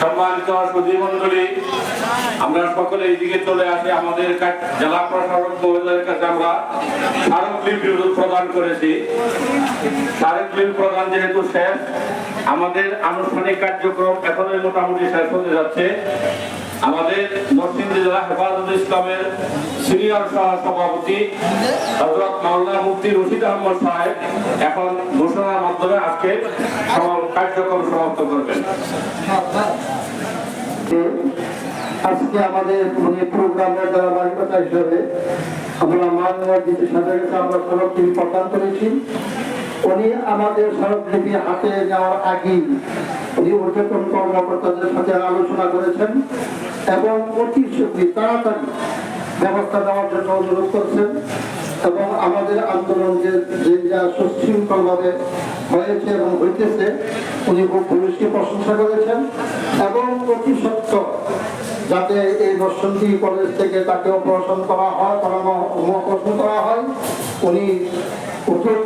সম্মানিত সুধীমণ্ডলী আমরা সকলে এইদিকে চলে আসি। আমাদের জেলা প্রশাসক মহোদয়ের কাছে আমরা স্মারকলিপি প্রদান করেছি। স্মারকলিপি প্রদান যেহেতু শেষ, আমাদের আনুষ্ঠানিক কার্যক্রম এখনই মোটামুটি শেষ হতে যাচ্ছে। আমাদের নরসিংদী জেলা হেফাজত ইসলামের সিনিয়র সভাপতি হজরত মাওলানা মুফতি রশিদ আহমদ সাহেব এখন ঘোষণার মাধ্যমে আজকে কার্যক্রম সমাপ্ত করবেন। আজকে আমাদের প্রোগ্রামের দ্বারা বাড়িকতা হিসেবে আমরা মাননীয় আমরা প্রদান করেছি উনি আমাদের সড়কলিপি হাতে যাওয়ার আগেই উনি ঊর্ধ্বতন কর্মকর্তাদের সাথে আলোচনা করেছেন এবং অতি শক্তি তাড়াতাড়ি ব্যবস্থা নেওয়ার জন্য অনুরোধ করছেন এবং আমাদের আন্দোলন যে যে সুশৃঙ্খলভাবে হয়েছে এবং হইতেছে, উনি খুব পুলিশকে প্রশংসা করেছেন এবং অতি সত্য যাতে এই দর্শনটি কলেজ থেকে তাকে অপারেশন করা হয় অপারেশন করা হয়। উনি উত্তরতম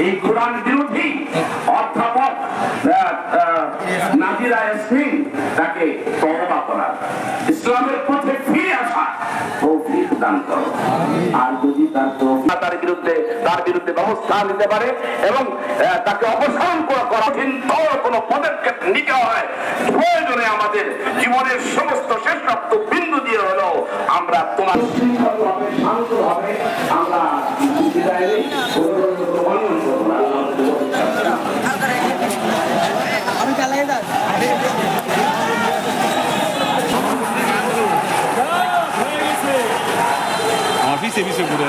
এই কোরআন বিরোধী অধ্যাপক আহ, আহ, নাজিরা ইয়াসমিন তাকে তওবা করার। ইসলামের পথে ফিরে আসা তৌফিক দান করো। আর যদি তার তার বিরুদ্ধে তার বিরুদ্ধে ব্যবস্থা নিতে পারে এবং তাকে অপসারণ করা চিন্তর কোনো পদক্ষেপ নিতে হয়। প্রয়োজনে আমাদের জীবনের সমস্ত শেষ রক্ত বিন্দু দিয়ে হলেও আমরা তোমার আমি চালাই দাস অফিসে পিছিয়ে ঘুরে